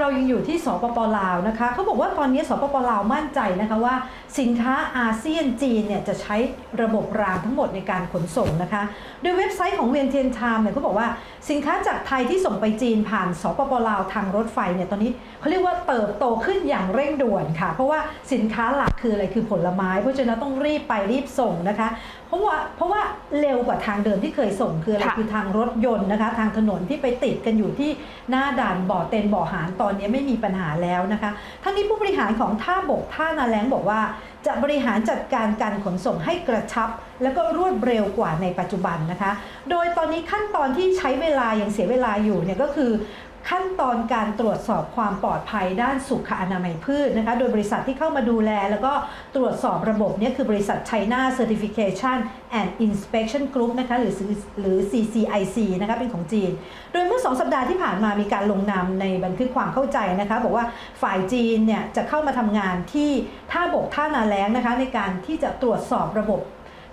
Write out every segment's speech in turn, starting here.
เรายังอยู่ที่สปปลาวนะคะเขาบอกว่าตอนนี้สปปลาวมั่นใจนะคะว่า สินค้าอาเซียนจีนเนี่ยจะใช้ระบบรางทั้งหมดในการขนส่งนะคะ โดยเว็บไซต์ของเวียนเทียนไทม์เนี่ยเขาบอกว่าสินค้าจากไทยที่ส่งไปจีนผ่านสปปลาวทางรถไฟเนี่ยตอนนี้เขาเรียกว่าเติบโตขึ้นอย่างเร่งด่วนค่ะ เพราะว่าสินค้าหลักคืออะไรคือผลไม้ เพราะฉะนั้นต้องรีบไปรีบส่งนะคะ เพราะว่าเพราะว่าเร็วกว่าทางเดิมที่เคยส่งคืออะไรค่ะคือทางรถยนต์นะคะ ทางถนนที่ไปติดกันอยู่ที่หน้าด่านบ่อเต็นบ่อหารตอนนี้ไม่มีปัญหาแล้วนะคะทั้งนี้ผู้บริหารของท่าบกท่านาแล้งบอกว่าจะบริหารจัดการการขนส่งให้กระชับ แล้วก็รวดเร็วกว่าในปัจจุบันนะคะ โดยตอนนี้ขั้นตอนที่ใช้เวลาอย่างเสียเวลาอยู่เนี่ยก็คือ ขั้นตอนการตรวจสอบความปลอดภัยด้านสุขอนามัยพืชนะคะ โดยบริษัทที่เข้ามาดูแล แล้วก็ตรวจสอบระบบเนี่ยคือบริษัท China Certification and Inspection Group นะคะหรือหรือ CCIC นะคะเป็นของจีน โดยเมื่อ 2 สัปดาห์ที่ผ่านมามีการลงนามในบันทึกความเข้าใจนะคะบอกว่าฝ่ายจีนเนี่ยจะเข้ามาทำงานที่ท่าบกท่านาแล้งนะคะในการที่จะตรวจสอบระบบ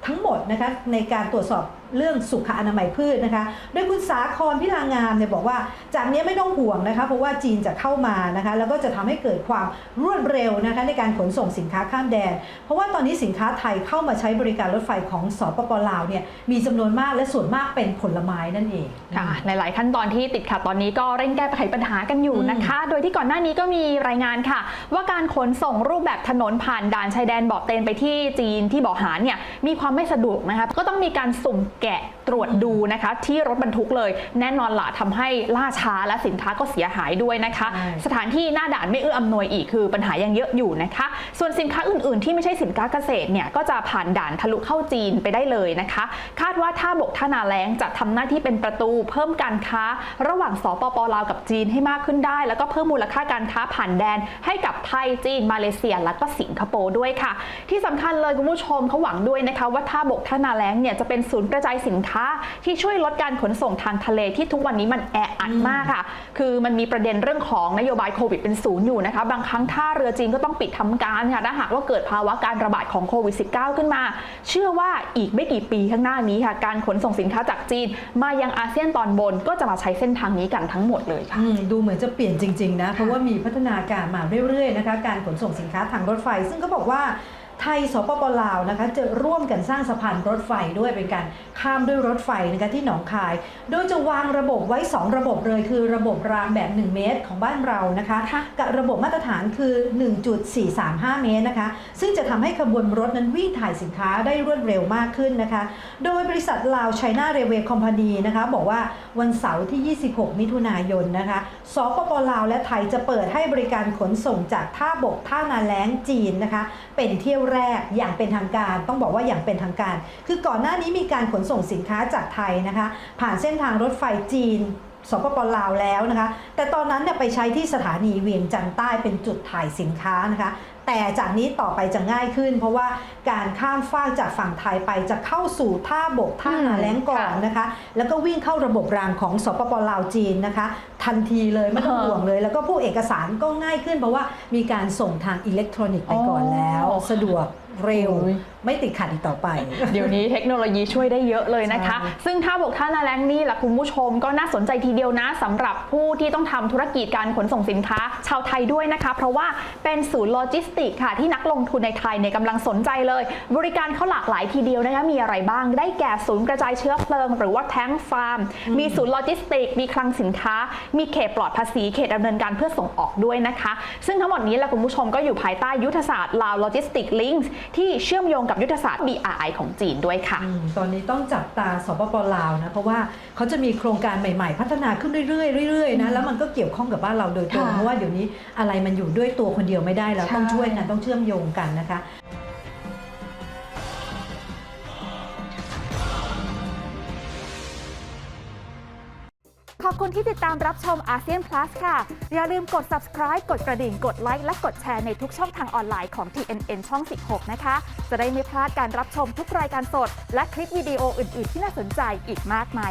ทั้งหมดนะคะในการตรวจสอบ เรื่องสุขอนามัยพืชนะคะ โดยคุณสาครพิลางามเนี่ยบอกว่า จากนี้ไม่ต้องห่วงนะคะ เพราะว่าจีนจะเข้ามานะคะ แล้วก็จะทำให้เกิดความรวดเร็วนะคะในการขนส่งสินค้าข้ามแดน เพราะว่าตอนนี้สินค้าไทยเข้ามาใช้บริการรถไฟของสปปลาวเนี่ยมีจำนวนมากและส่วนมากเป็นผลไม้นั่นเองค่ะหลาย ๆ ขั้นตอนที่ติดขัดตอนนี้ก็เร่งแก้ไขปัญหากันอยู่นะคะ โดยที่ก่อนหน้านี้ก็มีรายงานค่ะ ว่าการขนส่งรูปแบบถนนผ่านด่านชายแดนบ่อเตนไปที่จีนที่บ่อหารเนี่ยมีความไม่สะดวกนะคะก็ต้องมีการสุ่มแกะตรวจดูนะคะ ที่รถบรรทุกเลย แน่นอนละทำให้ล่าช้าและสินค้าก็เสียหายด้วยนะคะใช่สถานที่หน้าด่านไม่เอื้ออำนวยอีกคือปัญหายังเยอะอยู่นะคะ ส่วนสินค้าอื่นๆ ที่ไม่ใช่สินค้าเกษตรเนี่ยก็จะผ่านด่านทะลุเข้าจีนไปได้เลยนะคะ คาดว่าท่าบกท่านาแล้งจะทำหน้าที่เป็นประตูเพิ่มการค้า ระหว่างสปปลาวกับจีนให้มากขึ้นได้ แล้วก็เพิ่มมูลค่าการค้าผ่านแดน ให้กับไทยจีน มาเลเซีย และก็สิงคโปร์ด้วยค่ะ ที่สำคัญเลยคุณผู้ชมเขาหวังด้วยนะคะ ว่าท่าบกท่านาแล้งเนี่ยจะเป็นศูนย์กระจายสินค้าที่ช่วยลดการขนส่งทางทะเลที่ทุกวันนี้มันแออัดมากค่ะ คือมันมีประเด็นเรื่องของนโยบายโควิดเป็นศูนย์อยู่นะคะ บางครั้งท่าเรือจีนก็ต้องปิดทำการค่ะถ้าหากว่าเกิดภาวะการระบาดของโควิด -19 ขึ้นมา เชื่อว่าอีกไม่กี่ปีข้างหน้านี้ค่ะ การขนส่งสินค้าจากจีน มายังอาเซียนตอนบนก็จะมาใช้เส้นทางนี้กันทั้งหมดเลยค่ะอืมดูเหมือนจะเปลี่ยนจริงๆนะเพราะว่ามีพัฒนาการมาเรื่อยๆนะคะการขนส่งสินค้าทางรถไฟ ซึ่งก็บอกว่า ไทยสปปลาวนะคะจะร่วมกันสร้างสะพานรถไฟด้วยเป็นการข้ามด้วยรถไฟนะคะที่หนองคาย โดยจะวางระบบไว้ 2 ระบบเลยคือระบบรางแบบ 1 เมตรของบ้านเรานะคะคะกับระบบมาตรฐานคือ 1.435 เมตรนะคะ ซึ่งจะทำให้ขบวนรถนั้นวิ่งถ่ายสินค้าได้รวดเร็วมากขึ้นนะคะ โดยบริษัทลาว China Railway Company นะคะบอกว่าวันเสาร์ที่ 26 มิถุนายนนะคะสปปลาวและไทยจะเปิดให้บริการขนส่งจากท่าบกท่านาแล้งจีนนะคะเป็นเที่ยวแรกอย่างเป็นทางการ ต้องบอกว่าอย่างเป็นทางการ คือก่อนหน้านี้มีการขนส่งสินค้าจากไทยนะคะ ผ่านเส้นทางรถไฟจีนสปปลาวแล้วนะคะ แต่ตอนนั้นเนี่ยไปใช้ที่สถานีเวียงจันทร์ใต้เป็นจุดถ่ายสินค้านะคะ แต่จากนี้ต่อไปจะง่ายขึ้น เพราะว่าการข้ามฟากจากฝั่งไทยไปจะเข้าสู่ท่าบกท่านาแล้งก่อนนะคะ แล้วก็วิ่งเข้าระบบรางของสปปลาวจีนนะคะ ทันทีเลยไม่ต้องเออห่วงเลย แล้วก็ผู้เอกสารก็ง่ายขึ้น เพราะว่ามีการส่งทางอิเล็กทรอนิกส์ไปก่อนแล้วอ๋อสะดวกเร็วโอ้ยไม่ติดขัดอีกต่อไป เดี๋ยวนี้เทคโนโลยีช่วยได้เยอะเลยนะคะใช่ซึ่งถ้าบอกท่านาแรงนี่แหละคุณผู้ชมก็น่าสนใจทีเดียวนะสำหรับผู้ที่ต้องทำธุรกิจการขนส่งสินค้า ชาวไทยด้วยนะคะ เพราะว่าเป็นศูนย์โลจิสติกค่ะ ที่นักลงทุนในไทยเนี่ยกำลังสนใจเลย บริการเขาหลากหลายทีเดียวนะคะมีอะไรบ้างได้แก่ศูนย์กระจายเชื้อเพลิง หรือว่าแท้งฟาร์ม มีศูนย์โลจิสติก มีคลังสินค้า มีเขตปลอดภาษีเขตดำเนินการเพื่อส่งออกด้วยนะคะ ซึ่งทั้งหมดนี้แหละคุณผู้ชมก็อยู่ภายใต้ยุทธศาสตร์ลาวโลจิสติกลิงก์ที่เชื่อมโยงกับยุทธศาสตร์ BRI ของจีนด้วยค่ะอืมตอนนี้ต้องจับตาสปปลาวนะเพราะว่าเขาจะมีโครงการใหม่ ๆ พัฒนาขึ้นเรื่อยๆเรื่อยๆนะแล้วมันก็เกี่ยวข้องกับบ้านเราโดยตรงค่ะเพราะว่าเดี๋ยวนี้อะไรมันอยู่ด้วยตัวคนเดียวไม่ได้แล้วใช่ต้องช่วยกันต้องเชื่อมโยงกันนะคะขอบคุณที่ติดตามรับชมอาเซียน Plus ค่ะ อย่าลืมกด subscribe กดกระดิ่ง กดไลค์และกดแชร์ในทุกช่องทางออนไลน์ของ TNN ช่อง 16 นะคะ จะได้ไม่พลาดการรับชมทุกรายการสด และคลิปวิดีโออื่น ๆ ที่น่าสนใจอีกมากมาย